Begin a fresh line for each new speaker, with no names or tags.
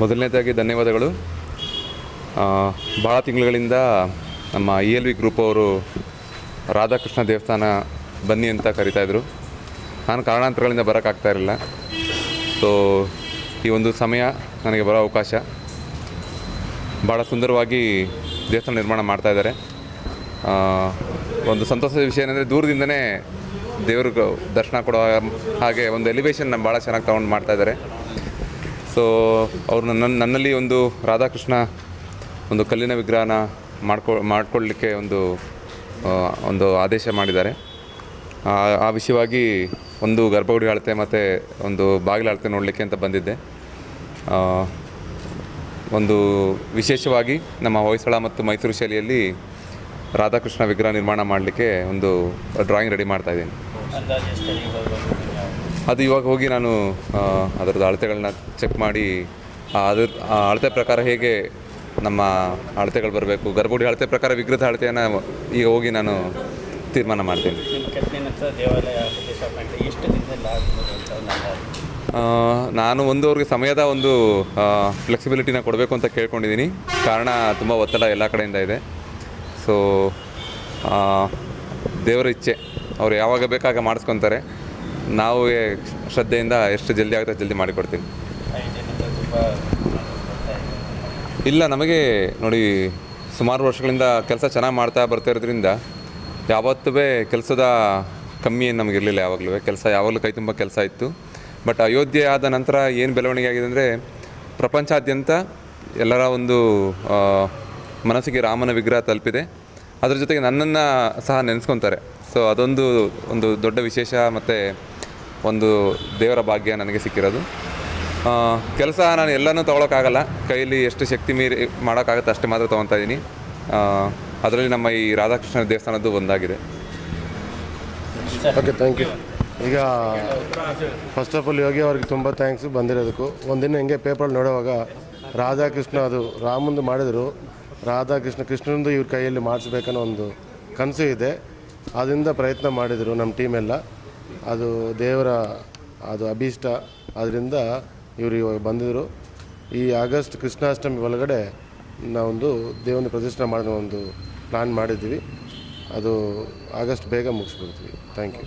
ಮೊದಲನೇದಾಗಿ ಧನ್ಯವಾದಗಳು. ಭಾಳ ತಿಂಗಳುಗಳಿಂದ ನಮ್ಮ ಇ ಎಲ್ ವಿ ಗ್ರೂಪ್ ಅವರು ರಾಧಾಕೃಷ್ಣ ದೇವಸ್ಥಾನ ಬನ್ನಿ ಅಂತ ಕರಿತಾಯಿದ್ರು ನಾನು ಕಾರಣಾಂತರಗಳಿಂದ ಬರೋಕ್ಕಾಗ್ತಾ ಇರಲಿಲ್ಲ. ಸೊ ಈ ಒಂದು ಸಮಯ ನನಗೆ ಬರೋ ಅವಕಾಶ. ಭಾಳ ಸುಂದರವಾಗಿ ದೇವಸ್ಥಾನ ನಿರ್ಮಾಣ ಮಾಡ್ತಾಯಿದ್ದಾರೆ ಒಂದು ಸಂತೋಷದ ವಿಷಯ ಏನಂದರೆ ದೂರದಿಂದನೇ ದೇವ್ರಿಗೆ ದರ್ಶನ ಕೊಡೋ ಹಾಗೆ ಒಂದು ಎಲಿವೇಶನ್ ಭಾಳ ಚೆನ್ನಾಗಿ ತೊಗೊಂಡು ಮಾಡ್ತಾ ಇದ್ದಾರೆ. ಸೊ ಅವರು ನನ್ನ ನನ್ನಲ್ಲಿ ಒಂದು ರಾಧಾಕೃಷ್ಣ ಒಂದು ಕಲ್ಲಿನ ವಿಗ್ರಹನ ಮಾಡ್ಕೊ ಮಾಡ್ಕೊಳ್ಳಿಕ್ಕೆ ಒಂದು ಒಂದು ಆದೇಶ ಮಾಡಿದ್ದಾರೆ. ಆ ವಿಷಯವಾಗಿ ಒಂದು ಗರ್ಭಗುಡಿ ಅಳತೆ ಮತ್ತು ಒಂದು ಬಾಗಿಲು ಅಳತೆ ನೋಡಲಿಕ್ಕೆ ಅಂತ ಬಂದಿದ್ದೆ. ಒಂದು ವಿಶೇಷವಾಗಿ ನಮ್ಮ ಹೊಯ್ಸಳ ಮತ್ತು ಮೈಸೂರು ಶೈಲಿಯಲ್ಲಿ ರಾಧಾಕೃಷ್ಣ ವಿಗ್ರಹ ನಿರ್ಮಾಣ ಮಾಡಲಿಕ್ಕೆ ಒಂದು ಡ್ರಾಯಿಂಗ್ ರೆಡಿ ಮಾಡ್ತಾ ಅದು ಇವಾಗ ಹೋಗಿ ನಾನು ಅದರದ್ದು ಅಳತೆಗಳನ್ನ ಚೆಕ್ ಮಾಡಿ ಅದ್ರ ಆ ಅಳತೆ ಪ್ರಕಾರ ಹೇಗೆ ನಮ್ಮ ಅಳತೆಗಳು ಬರಬೇಕು ಗರ್ಭಗುಡಿ ಅಳತೆ ಪ್ರಕಾರ ವಿಗ್ರಹದ ಅಳತೆಯನ್ನು ಈಗ ಹೋಗಿ ನಾನು ತೀರ್ಮಾನ ಮಾಡ್ತೀನಿ. ನಾನು ಒಂದು ಅವ್ರಿಗೆ ಸಮಯದ ಒಂದು ಫ್ಲೆಕ್ಸಿಬಿಲಿಟಿನ ಕೊಡಬೇಕು ಅಂತ ಕೇಳ್ಕೊಂಡಿದ್ದೀನಿ. ಕಾರಣ ತುಂಬ ಒತ್ತಡ ಎಲ್ಲ ಕಡೆಯಿಂದ ಇದೆ. ಸೊ ದೇವರ ಇಚ್ಛೆ ಅವ್ರು ಯಾವಾಗ ಬೇಕಾಗ ಮಾಡಿಸ್ಕೊತಾರೆ. ನಾವು ಶ್ರದ್ಧೆಯಿಂದ ಎಷ್ಟು ಜಲ್ದಿ ಆಗುತ್ತೆ ಜಲ್ದಿ ಮಾಡಿಕೊಡ್ತೀನಿ ಇಲ್ಲ, ನಮಗೆ ನೋಡಿ, ಸುಮಾರು ವರ್ಷಗಳಿಂದ ಕೆಲಸ ಚೆನ್ನಾಗಿ ಮಾಡ್ತಾ ಬರ್ತಿರೋದ್ರಿಂದ ಯಾವತ್ತೂ ಕೆಲಸದ ಕಮ್ಮಿ ಏನು ನಮಗಿರಲಿಲ್ಲ ಯಾವಾಗಲೂ ಕೆಲಸ ಯಾವಾಗಲೂ ಕೈ ತುಂಬ ಕೆಲಸ ಇತ್ತು. ಬಟ್ ಅಯೋಧ್ಯೆ ಆದ ನಂತರ ಏನು ಬೆಳವಣಿಗೆ ಆಗಿದೆ ಅಂದರೆ ಪ್ರಪಂಚಾದ್ಯಂತ ಎಲ್ಲರ ಒಂದು ಮನಸ್ಸಿಗೆ ರಾಮನ ವಿಗ್ರಹ ತಲುಪಿದೆ. ಅದ್ರ ಜೊತೆಗೆ ನನ್ನನ್ನು ಸಹ ನೆನೆಸ್ಕೊತಾರೆ. ಸೊ ಅದೊಂದು, ಒಂದು ದೊಡ್ಡ ವಿಶೇಷ ಮತ್ತು ಒಂದು ದೇವರ ಭಾಗ್ಯ ನನಗೆ ಸಿಕ್ಕಿರೋದು. ಕೆಲಸ ನಾನು ಎಲ್ಲನೂ ತೊಗೊಳಕ್ಕಾಗಲ್ಲ. ಕೈಯಲ್ಲಿ ಎಷ್ಟು ಶಕ್ತಿ ಮೀರಿ ಮಾಡೋಕ್ಕಾಗುತ್ತೆ ಅಷ್ಟೇ ಮಾತ್ರ ತೊಗೊತಾ ಇದ್ದೀನಿ ಅದರಲ್ಲಿ ನಮ್ಮ ಈ ರಾಧಾಕೃಷ್ಣ ದೇವಸ್ಥಾನದ್ದು ಒಂದಾಗಿದೆ.
ಓಕೆ ಥ್ಯಾಂಕ್ ಯು ಈಗ ಫಸ್ಟ್ ಆಫ್ ಆಲ್ ಯೋಗಿ ಅವ್ರಿಗೆ ತುಂಬ ಥ್ಯಾಂಕ್ಸ್ ಬಂದಿರೋದಕ್ಕೂ. ಒಂದಿನ ಹಿಂಗೆ ಪೇಪರಲ್ಲಿ ನೋಡುವಾಗ ರಾಧಾಕೃಷ್ಣ ಅದು ರಾಮಂದು ಮಾಡಿದರು. ರಾಧಾಕೃಷ್ಣ ಕೃಷ್ಣಂದು ಇವ್ರ ಕೈಯಲ್ಲಿ ಮಾಡಿಸ್ಬೇಕನ್ನೋ ಒಂದು ಕನಸು ಇದೆ. ಅದರಿಂದ ಪ್ರಯತ್ನ ಮಾಡಿದರು ನಮ್ಮ ಟೀಮೆಲ್ಲ ಅದು ದೇವರ, ಅದು ಅಭೀಷ್ಟ. ಅದರಿಂದ ಇವರು ಇವಾಗ ಬಂದಿದ್ದರು ಈ ಆಗಸ್ಟ್ ಕೃಷ್ಣಾಷ್ಟಮಿ ಒಳಗಡೆ ನಾವೊಂದು ದೇವನ ಪ್ರದರ್ಶನ ಮಾಡೋ ಒಂದು ಪ್ಲ್ಯಾನ್ ಮಾಡಿದ್ದೀವಿ. ಅದು ಆಗಸ್ಟ್ ಬೇಗ ಮುಗಿಸ್ಬಿಡ್ತೀವಿ. Thank you